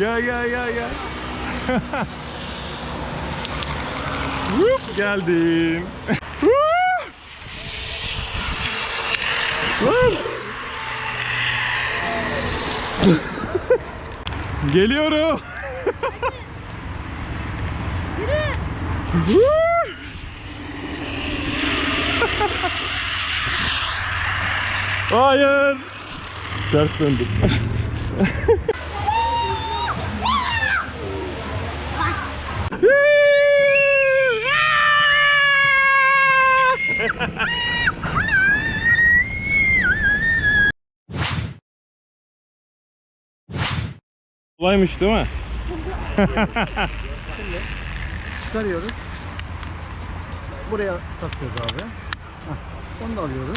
Gel gel gel gel. Whoop, geldin. Geliyorum. Woo! Hayır. Ters döndüm. Kolaymış değil mi? Çıkarıyoruz. Buraya takıyoruz abi. Hah, Onu da alıyoruz.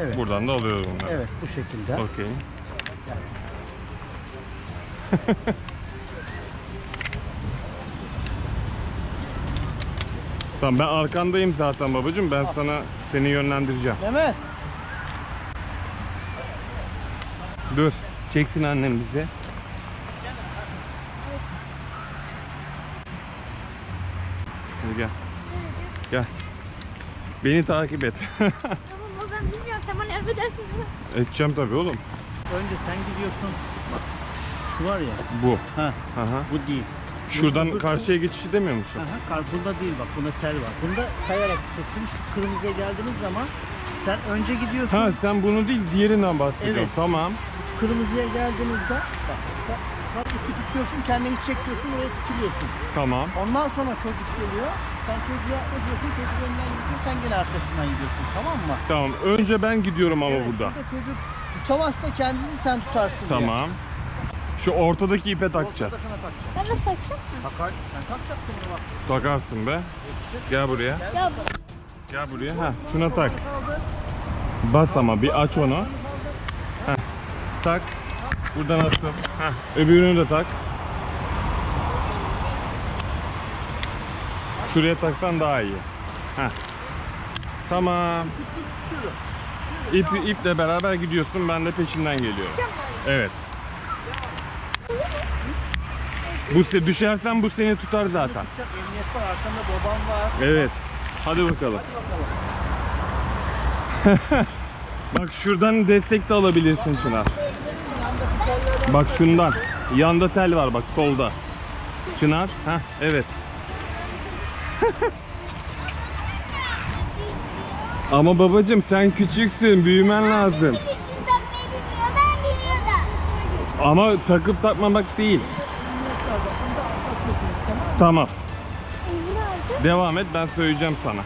Evet. Buradan da alıyoruz bunları. Evet bu şekilde. Okey. tamam ben arkandayım zaten babacığım. Ben sana seni yönlendireceğim. Mehmet. Dur. Çeksin annem bize. Hadi gel. Gel. Beni takip et. Tamam o ben bilmiyorum bana yardım edersin. Edeceğim tabii oğlum. Önce sen gidiyorsun. Bak. Şu var ya. Bu. Ha, Aha. bu değil. Şuradan karşıya geçiş demiyor musun? Aha, kar bunda değil bak. Bunda tel var. Bunda kayarak gideceksin. Şu kırmızıya geldiğiniz zaman sen önce gidiyorsun. Ha sen bunu değil diğerinden bahsediyorsun. Evet. Tamam. Kırmızıya geldiğinizde bak. Sen, sen ipi tutuyorsun, kendini çekiyorsun, oraya tutuluyorsun. Tamam. Ondan sonra çocuk geliyor. Sen çocuğa yapıyorsun, çocuk önden gidiyor, sen gene arkasından gidiyorsun. Tamam mı? Tamam. Önce ben gidiyorum ama Evet, burada. bir de çocuk tutamazsa kendisi sen tutarsın diye. Tamam. Şu ortadaki ipe takacağız. Ben nasıl takacağım? Takar, sen takacaksın bunu bak. Takarsın be. Gel buraya. Ya Gel buraya. Ha, şuna tak. Bas ama bir aç onu. Tak. Buradan astım. Heh. Öbürünü de tak. Şuraya taksan daha iyi. Heh. Tamam. İp, iple beraber gidiyorsun. Ben de peşinden geliyorum. Evet. Bu se düşersen bu seni tutar zaten. Emniyet var, arkanda baban var. Evet. Hadi bakalım. Bak şuradan destek de alabilirsin Çınar. Bak şundan. Yanda tel var bak solda. Çınar. Heh, evet. Ama babacım sen küçüksün. Büyümen lazım. Ama takıp takmamak değil. Tamam. Devam et ben söyleyeceğim sana.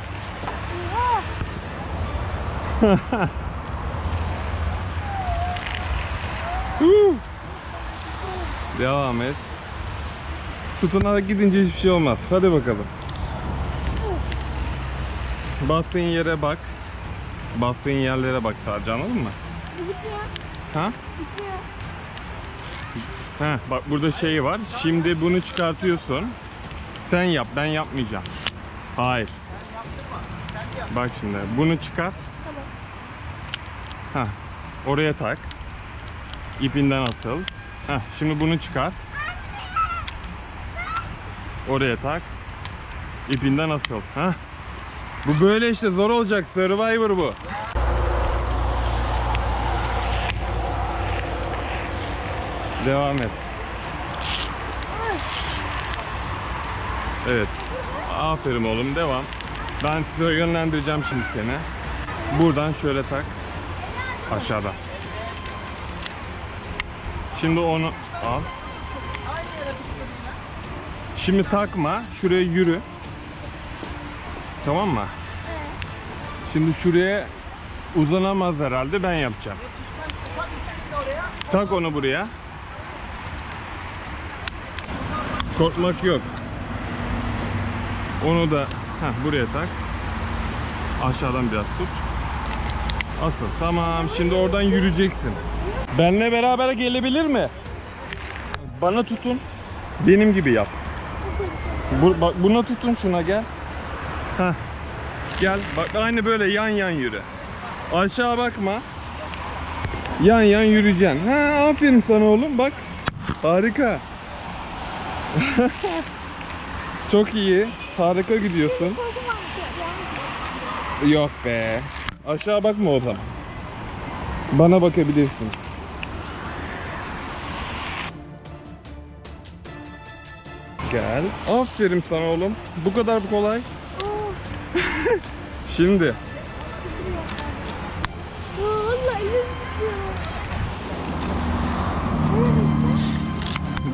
Oha. Devam et. Tutunarak gidince hiçbir şey olmaz. Hadi bakalım. Bastığın yere bak. Bastığın yerlere bak sadece anladın mı? Ha? Ha bak burada şey var. Şimdi bunu çıkartıyorsun. Sen yap ben yapmayacağım. Hayır. Bak şimdi bunu çıkart. Ha oraya tak. İpinden asıl. Ha şimdi bunu çıkart. Oraya tak. İpinden asıl. Ha. Bu böyle işte zor olacak. Survivor bu. Devam et. Evet. Aferin oğlum devam. Ben size yönlendireceğim şimdi seni. Buradan şöyle tak. Aşağıdan. Şimdi onu al. Şimdi takma. Şuraya yürü. Tamam mı? Şimdi şuraya uzanamaz herhalde. Ben yapacağım. Tak onu buraya. Korkmak yok. Onu da heh, buraya tak. Aşağıdan biraz tut. Asıl. Tamam. Şimdi oradan yürüyeceksin. Benle beraber gelebilir mi? Bana tutun. Benim gibi yap. Bu, bak buna tutun şuna gel. Heh. Gel. Bak aynı böyle yan yan yürü. Aşağı bakma. Yan yan yürüyeceksin. Ha aferin sana oğlum bak. Harika. Çok iyi. Harika gidiyorsun. Yok be. Aşağı bakma o zaman. Bana bakabilirsin. Gel. Aferin sana oğlum. Bu kadar kolay. Oo. Şimdi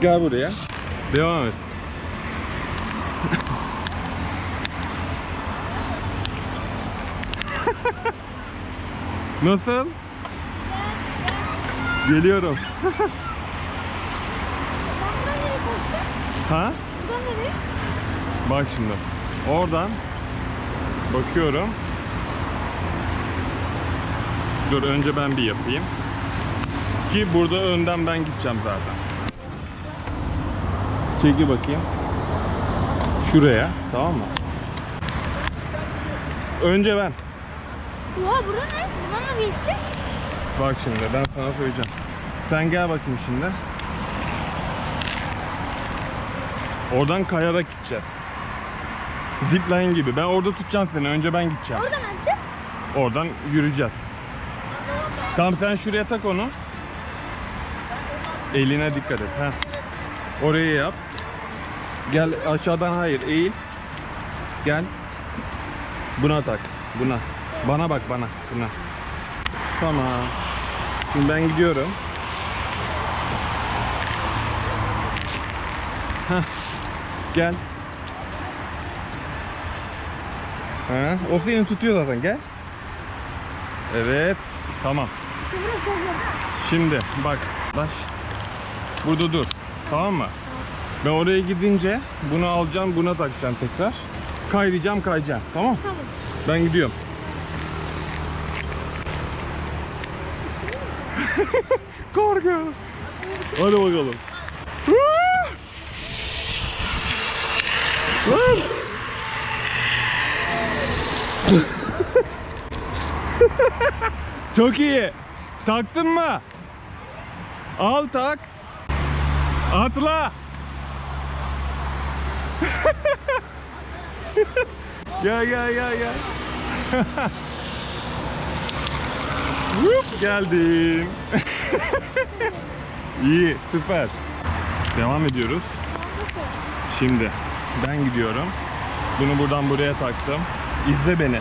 gel buraya. Devam et. Nasıl? Geliyorum. Ha? Bak şimdi. Oradan bakıyorum. Dur önce ben bir yapayım. Ki burada önden ben gideceğim zaten. Çeki bakayım. Şuraya, tamam mı? Önce ben. Oha bura ne? Buradan nasıl geçeceğiz? Bak şimdi ben sana söyleyeceğim. Sen gel bakayım şimdi. Oradan kayarak gideceğiz. Zipline gibi. Ben orada tutacağım seni. Önce ben gideceğim. Oradan açacağız. Oradan yürüyeceğiz. Tamam sen şuraya tak onu. Eline dikkat et. Heh. Oraya yap. Gel aşağıdan hayır eğil. Gel. Buna tak. Buna. Bana bak bana. Buna. Tamam. Şimdi ben gidiyorum. Heh. Gel. Ha, o seni tutuyor zaten gel. Evet. Tamam. Şimdi bak. Baş. Burada dur. Tamam mı? Ben oraya gidince bunu alacağım, buna takacağım tekrar. Kayrayacağım, kayacağım. Tamam? Tamam. Ben gidiyorum. Korkuyorum. Hadi bakalım. Lan! Çok iyi. Taktın mı? Al tak. Atla. gel gel gel gel. Vup, geldin. İyi, süper. Devam ediyoruz. Şimdi ben gidiyorum. Bunu buradan buraya taktım. İzle beni.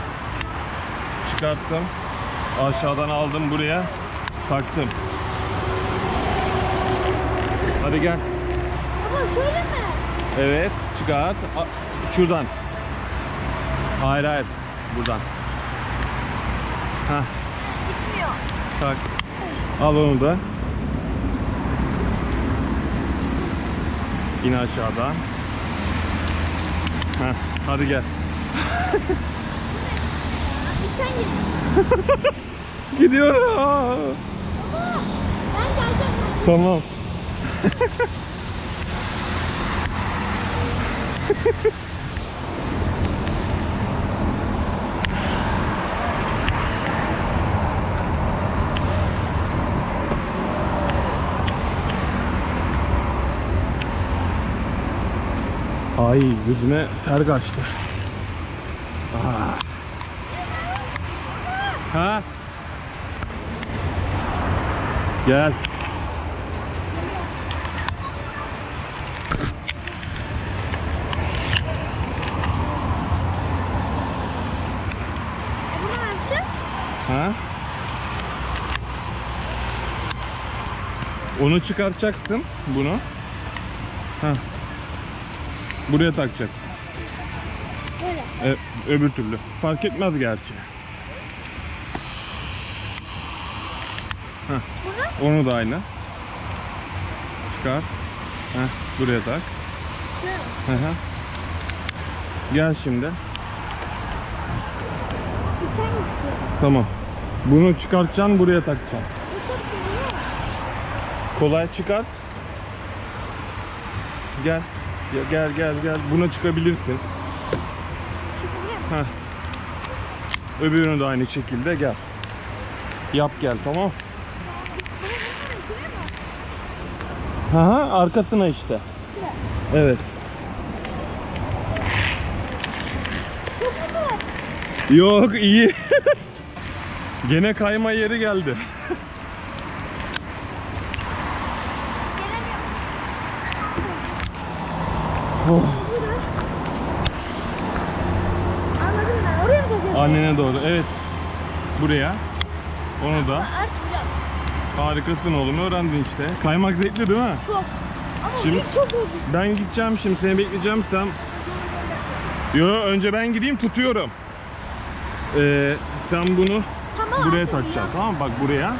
Çıkarttım. Aşağıdan aldım buraya. Taktım. Hadi gel. Baba şöyle mi? Evet, çıkart. A- Şuradan. Hayır hayır. Buradan. Heh. Tak. Al onu da. İn aşağıdan. Heh, hadi gel. Gidiyorum. Ben geleceğim. Tamam. Ay yüzüme ter kaçtı. Ah. Ha? Gel. Ha? Onu çıkartacaksın bunu. Ha. Buraya takacaksın. Böyle. E, öbür türlü. Fark etmez gerçi. Heh. Onu da aynı. Çıkar. Heh, buraya tak. Hı hı. Gel şimdi. Tamam. Bunu çıkartacaksın buraya takacaksın. Kolay çıkart. Gel. Ya gel gel gel. Buna çıkabilirsin. Heh. Öbürünü de aynı şekilde gel. Yap gel tamam. Aha arkasına işte. Evet. Yok iyi. Gene kayma yeri geldi. Oh, Anladım ben. Oraya mı takıyorsun? annene doğru. Evet. Buraya. Onu da. Harikasın oğlum öğrendin işte. Kaymak zevkli değil mi? Çok. Ama Şimdi- çok oldu. Ben gideceğim şimdi seni bekleyeceğim sen. Yo önce ben gideyim tutuyorum. Ee, sen bunu Tamam. buraya takacaksın tamam mı? Bak buraya.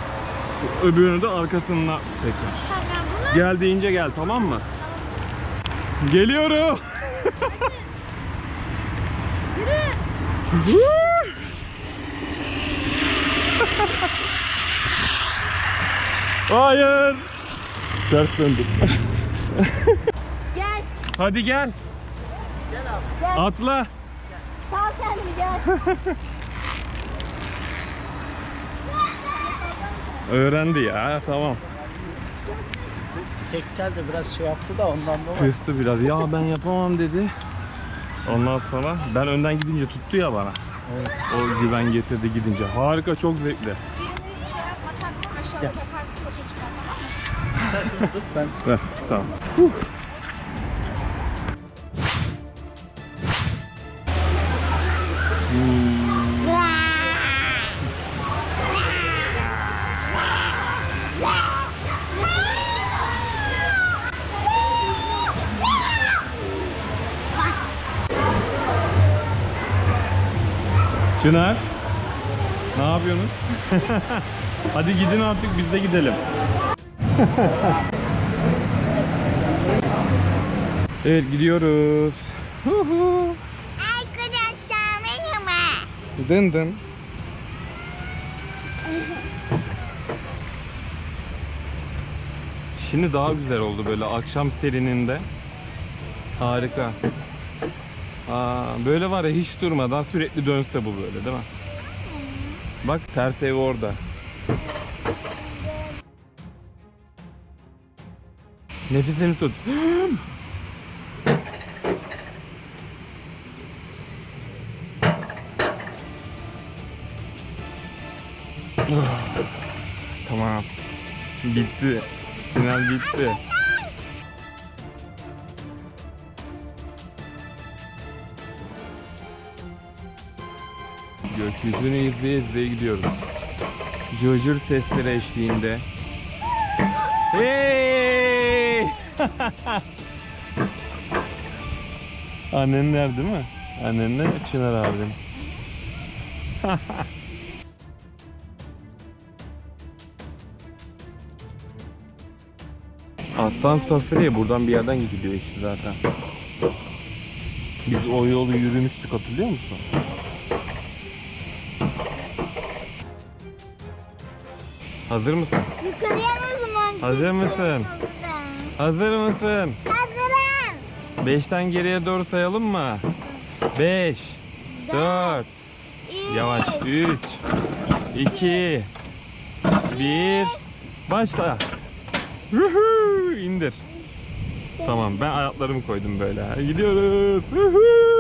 Öbürünü de arkasına tekrar. Tamam bunu. Gel deyince gel tamam mı? Geliyorum. Hayır. Ters döndüm. Gel. Hadi gel. Atla. Sağ kendini gel. Öğrendi ya tamam. Tekkel de biraz şey yaptı da ondan dolayı. Kıstı biraz. Ya ben yapamam dedi. Ondan sonra ben önden gidince tuttu ya bana. O güven getirdi gidince. Harika çok zevkli. Birini şey yapma takma aşağıda takarsın başa çıkar tamam mı? Sen şunu tut ben Ver, tamam. Çınar. Ne yapıyorsunuz? Hadi gidin artık biz de gidelim. Evet gidiyoruz. Arkadaşlar merhaba. Dın dın. Şimdi daha güzel oldu böyle akşam serininde. Harika. Aa, böyle var ya hiç durmadan sürekli dönse bu böyle değil mi? Bak ters ev orada. Nefesini tut. Tamam. Bitti. Final bitti. Gökyüzünü izleye izleye gidiyoruz. Cırcır sesleri eşliğinde. Hey! Annenler değil mi? Annenle Çınar abim. Aslan Safir'e buradan bir yerden gidiliyor işte zaten. Biz o yolu yürümüştük hatırlıyor musun? Hazır mısın? Yukarıya ne zaman Hazır mısın? Hazır mısın? Hazırım. Beşten geriye doğru sayalım mı? Beş, dört, yavaş, üç, iki, bir, başla. Yuhu, indir. Tamam ben ayaklarımı koydum böyle. Gidiyoruz. Yuhu.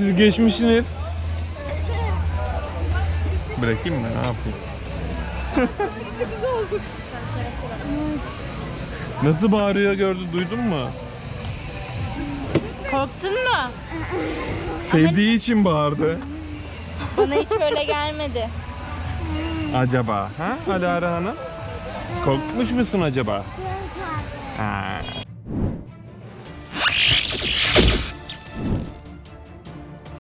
Siz geçmişsiniz. Bırakayım mı? Ne yapayım? Nasıl bağırıyor gördü duydun mu? Korktun mu? Sevdiği için bağırdı. Bana hiç öyle gelmedi. Acaba? Ha? Alara Hanım? Korkmuş musun acaba? Ha.